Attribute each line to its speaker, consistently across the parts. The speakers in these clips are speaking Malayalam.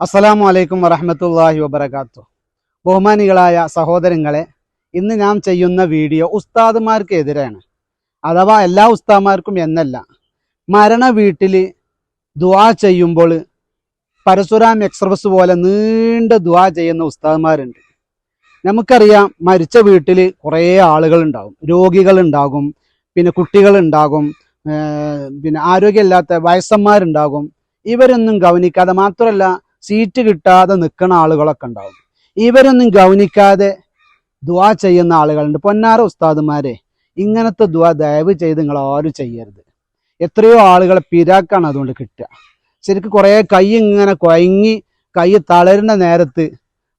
Speaker 1: അസ്സലാമു അലൈക്കും വറഹമത്തല്ലാഹി വബർക്കാത്തു ബഹുമാനികളായ സഹോദരങ്ങളെ ഇന്ന് ഞാൻ ചെയ്യുന്ന വീഡിയോ ഉസ്താദുമാർക്ക് എതിരാണ് അഥവാ എല്ലാ ഉസ്താദുമാർക്കും എന്നല്ല മരണ വീട്ടിൽ ദുവാ ചെയ്യുമ്പോൾ പരശുരാം എക്സ്പ്രസ് പോലെ നീണ്ട ദുവാ ചെയ്യുന്ന ഉസ്താദുമാരുണ്ട്. നമുക്കറിയാം മരിച്ച വീട്ടിൽ കുറേ രോഗികൾ ഉണ്ടാകും പിന്നെ കുട്ടികൾ ഉണ്ടാകും പിന്നെ ആരോഗ്യമില്ലാത്ത വയസ്സന്മാരുണ്ടാകും. ഇവരൊന്നും ഗവനിക്കാതെ മാത്രമല്ല സീറ്റ് കിട്ടാതെ നിൽക്കുന്ന ആളുകളൊക്കെ ഉണ്ടാവും. ഇവരൊന്നും ഗൗനിക്കാതെ ദുവാ ചെയ്യുന്ന ആളുകളുണ്ട്. പൊന്നാറ ഉസ്താദുമാരെ ഇങ്ങനത്തെ ദുവാ ദയവ് ചെയ്ത് നിങ്ങൾ ആരും ചെയ്യരുത്. എത്രയോ ആളുകളെ പിരാക്കാണ് അതുകൊണ്ട് കിട്ടുക. ശരിക്കും കുറേ കൈ ഇങ്ങനെ കൊയങ്ങി കൈ തളരുന്ന നേരത്ത്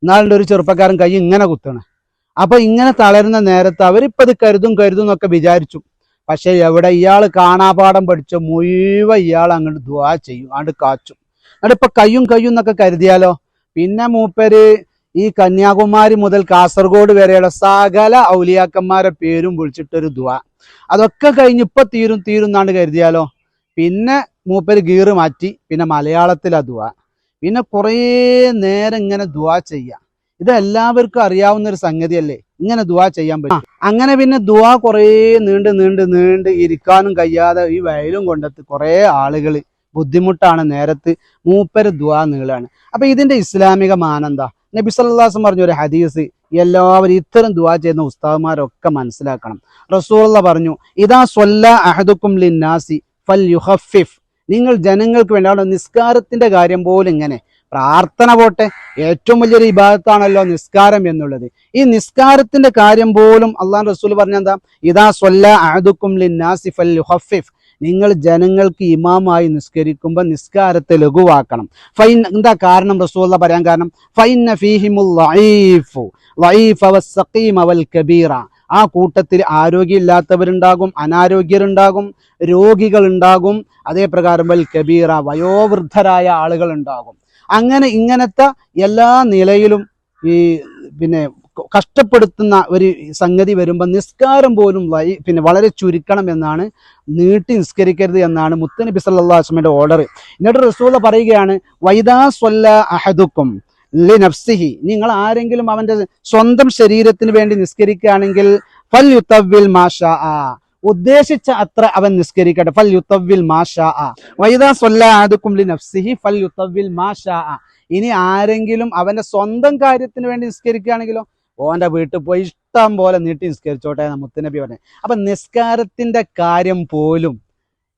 Speaker 1: എന്നാളുണ്ട് ഒരു ചെറുപ്പക്കാരൻ കൈ ഇങ്ങനെ കുത്തണം. അപ്പൊ ഇങ്ങനെ തളരുന്ന നേരത്ത് അവരിപ്പത് കരുതും കരുതും എന്നൊക്കെ വിചാരിച്ചു. പക്ഷെ എവിടെ ഇയാൾ കാണാപാഠം പഠിച്ച മുഴുവൻ ഇയാൾ അങ്ങോട്ട് ദുവാ ചെയ്യും അങ്ങോട്ട് കാച്ചും. എന്നിട്ട് ഇപ്പൊ കയ്യും കയ്യും എന്നൊക്കെ കരുതിയാലോ? പിന്നെ മൂപ്പര് ഈ കന്യാകുമാരി മുതൽ കാസർഗോഡ് വരെയുള്ള സകല ഔലിയാക്കന്മാരെ പേരും വിളിച്ചിട്ടൊരു ദുവ. അതൊക്കെ കഴിഞ്ഞ് ഇപ്പൊ തീരും തീരും എന്നാണ് കരുതിയാലോ? പിന്നെ മൂപ്പര് ഗീറ് മാറ്റി പിന്നെ മലയാളത്തിലാ ദുവ. പിന്നെ കുറേ നേരം ഇങ്ങനെ ദുവ ചെയ്യാം. ഇത് എല്ലാവർക്കും അറിയാവുന്ന ഒരു സംഗതിയല്ലേ? ഇങ്ങനെ ദുവ ചെയ്യാൻ പറ്റും. അങ്ങനെ പിന്നെ ദുവ കുറേ നീണ്ട് നീണ്ട് നീണ്ട് ഇരിക്കാനും കഴിയാതെ ഈ വയലും കൊണ്ടെത്തി കുറേ ആളുകൾ ബുദ്ധിമുട്ടാണ് നേരത്ത് മൂപ്പര് ദ്വാ നീളാണ്. അപ്പൊ ഇതിന്റെ ഇസ്ലാമിക മാനന്താ? നബി സല്ലാസം പറഞ്ഞ ഒരു ഹദീസ് എല്ലാവരും ഇത്തരം ദുആ ചെയ്യുന്ന ഉസ്താവുമാരൊക്കെ മനസ്സിലാക്കണം. റസൂള്ള പറഞ്ഞു ഇതാ സ്വല്ല അഹദുക്കും ലിന്നാസി ഫൽ യുഹഫിഫ് നിങ്ങൾ ജനങ്ങൾക്ക് വേണ്ടി അവിടെ നിസ്കാരത്തിന്റെ കാര്യം പോലും ഇങ്ങനെ പ്രാർത്ഥന പോട്ടെ. ഏറ്റവും വലിയൊരു വിഭാഗത്താണല്ലോ നിസ്കാരം എന്നുള്ളത്. ഈ നിസ്കാരത്തിന്റെ കാര്യം പോലും അള്ളാഹു റസൂൽ പറഞ്ഞെന്താ? ഇതാ സ്വല്ല അഹദുക്കും ലിന്നാസി ഫൽ യുഹഫിഫ് നിങ്ങൾ ജനങ്ങൾക്ക് ഇമാമായി നിസ്കരിക്കുമ്പോൾ നിസ്കാരത്തെ ലഘുവാക്കണം. ഫൈൻ എന്താ കാരണം റസൂള്ള പറയാൻ കാരണം? വൽ കബീറ. ആ കൂട്ടത്തിൽ ആരോഗ്യമില്ലാത്തവരുണ്ടാകും അനാരോഗ്യരുണ്ടാകും രോഗികൾ ഉണ്ടാകും അതേ പ്രകാരം വൽ കബീറ വയോവൃദ്ധരായ ആളുകൾ ഉണ്ടാകും അങ്ങനെ ഇങ്ങനത്തെ എല്ലാ നിലയിലും ഈ പിന്നെ കഷ്ടപ്പെടുത്തുന്ന ഒരു സംഗതി വരുമ്പോൾ നിസ്കാരം പോലും പിന്നെ വളരെ ചുരുക്കണം എന്നാണ് നീട്ടി നിസ്കരിക്കരുത് എന്നാണ് മുത്തനബി സല്ലാസ്മയുടെ ഓർഡർ എന്നിട്ട് റസൂല പറയുകയാണ് വൈദാ സ്വല്ല അഹദുക്കും ലി നഫ്സിഹി. നിങ്ങൾ ആരെങ്കിലും അവന്റെ സ്വന്തം ശരീരത്തിന് വേണ്ടി നിസ്കരിക്കുകയാണെങ്കിൽ ഫൽ യുത്തവിൽ മാഷ. ആ ഉദ്ദേശിച്ച അത്ര അവൻ നിസ്കരിക്കട്ടെ. ഫൽ യുത്തവിൽ മാഷ. ആ വൈദാ സ്വല്ല അഹദുക്കും ലി നഫ്സിഹി. ഫൽ യുത്തവിൽ മാഷ. ആ ഇനി ആരെങ്കിലും അവന്റെ സ്വന്തം കാര്യത്തിന് വേണ്ടി നിസ്കരിക്കുകയാണെങ്കിലോ ഓന്റെ വീട്ടിൽ പോയി ഇഷ്ടം പോലെ നീട്ടി നിസ്കരിച്ചോട്ടെ മുത്തുനബി പറഞ്ഞു. അപ്പൊ നിസ്കാരത്തിന്റെ കാര്യം പോലും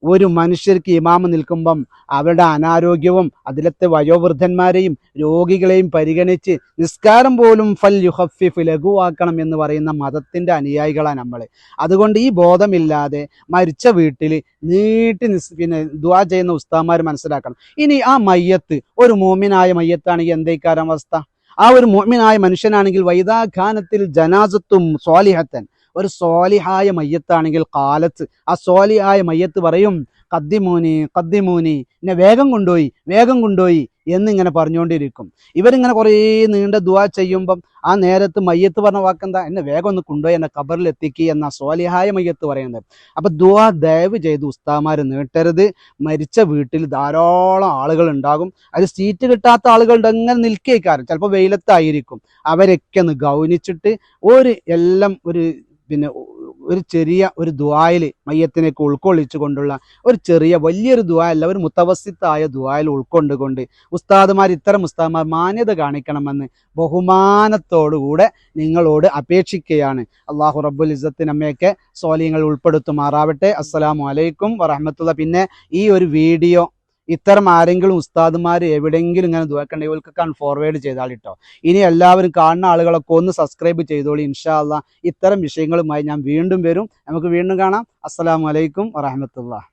Speaker 1: ഒരു മനുഷ്യർക്ക് ഇമാമ നിൽക്കുമ്പം അവരുടെ അനാരോഗ്യവും അതിലത്തെ വയോവൃദ്ധന്മാരെയും രോഗികളെയും പരിഗണിച്ച് നിസ്കാരം പോലും ഫൽ യുഹഫിഫ് ലഘുവാക്കണം എന്ന് പറയുന്ന മതത്തിന്റെ അനുയായികളാണ് നമ്മൾ അതുകൊണ്ട് ഈ ബോധമില്ലാതെ മരിച്ച വീട്ടിൽ നീട്ടി നിസ് പിന്നെ ദുവാ ചെയ്യുന്ന ഉസ്താമാർ മനസ്സിലാക്കണം. ഇനി ആ മയ്യത്ത് ഒരു മോമിനായ മയ്യത്താണെങ്കിൽ എന്തേക്കാരം അവസ്ഥ ആ ഒരു മോമിനായ മനുഷ്യനാണെങ്കിൽ വൈദാഖാനത്തിൽ ജനാസത്തും സ്വാലിഹത്തൻ. ഒരു സ്വാലിഹായ മയ്യത്താണെങ്കിൽ കാലത്ത് ആ സ്വാലിഹായ മയ്യത്ത് പറയും കദ്ദിമൂനി കദ്ദിമൂനി എന്നെ വേഗം കൊണ്ടുപോയി വേഗം കൊണ്ടുപോയി. എന്നിങ്ങനെ പറഞ്ഞുകൊണ്ടിരിക്കും. ഇവരിങ്ങനെ കുറേ നീണ്ട ദുവാ ചെയ്യുമ്പം ആ നേരത്ത് മയ്യത്ത് പറഞ്ഞ വാക്കെന്താ? എന്നെ വേഗം ഒന്ന് കൊണ്ടുപോയി എന്നെ കബറിൽ എത്തിക്കുക എന്ന സ്വാലിഹായ മയ്യത്ത് പറയുന്നത്. അപ്പൊ ദുവാ ദയവ് ചെയ്ത് ഉസ്താമാര് നീട്ടരുത്. മരിച്ച വീട്ടിൽ ധാരാളം ആളുകൾ ഉണ്ടാകും. അതിൽ സീറ്റ് കിട്ടാത്ത ആളുകളുടെ അങ്ങനെ നിൽക്കേക്കാരം. ചിലപ്പോൾ വെയിലത്തായിരിക്കും. അവരൊക്കെ ഒന്ന് ഗൗനിച്ചിട്ട് ഒരു എല്ലാം ഒരു പിന്നെ ഒരു ചെറിയ ഒരു ദുവായിൽ മയ്യത്തിനേക്ക് ഉൾക്കൊള്ളിച്ചു കൊണ്ടുള്ള ഒരു ചെറിയ വലിയൊരു ദ്വായല്ല ഒരു മുത്തവസിത്തായ ദുവായിൽ ഉൾക്കൊണ്ടുകൊണ്ട് ഉസ്താദുമാർ ഇത്തരം ഉസ്താദുമാർ മാന്യത കാണിക്കണമെന്ന് ബഹുമാനത്തോടുകൂടെ നിങ്ങളോട് അപേക്ഷിക്കുകയാണ്. അള്ളാഹു റബ്ബുൽ ഇസത്തിനമ്മയൊക്കെ സോലിയങ്ങൾ ഉൾപ്പെടുത്തുമാറാവട്ടെ. അസ്സലാമു അലൈക്കും വറഹമത്തുള്ള പിന്നെ ഈ ഒരു വീഡിയോ ഇത്തരം ആരെങ്കിലും ഉസ്താദുമാർ എവിടെയെങ്കിലും ഇങ്ങനെ ദുവാക്കണ്ട ഇവർക്കൊക്കെ ഫോർവേഡ് ചെയ്താൽ കേട്ടോ ഇനി എല്ലാവരും കാണുന്ന ആളുകളൊക്കെ ഒന്ന് സബ്സ്ക്രൈബ് ചെയ്തോളി ഇൻഷാല്ല ഇത്തരം വിഷയങ്ങളുമായി ഞാൻ വീണ്ടും വരും. നമുക്ക് വീണ്ടും കാണാം. അസ്സാം വലൈക്കും വറഹമത്തുള്ള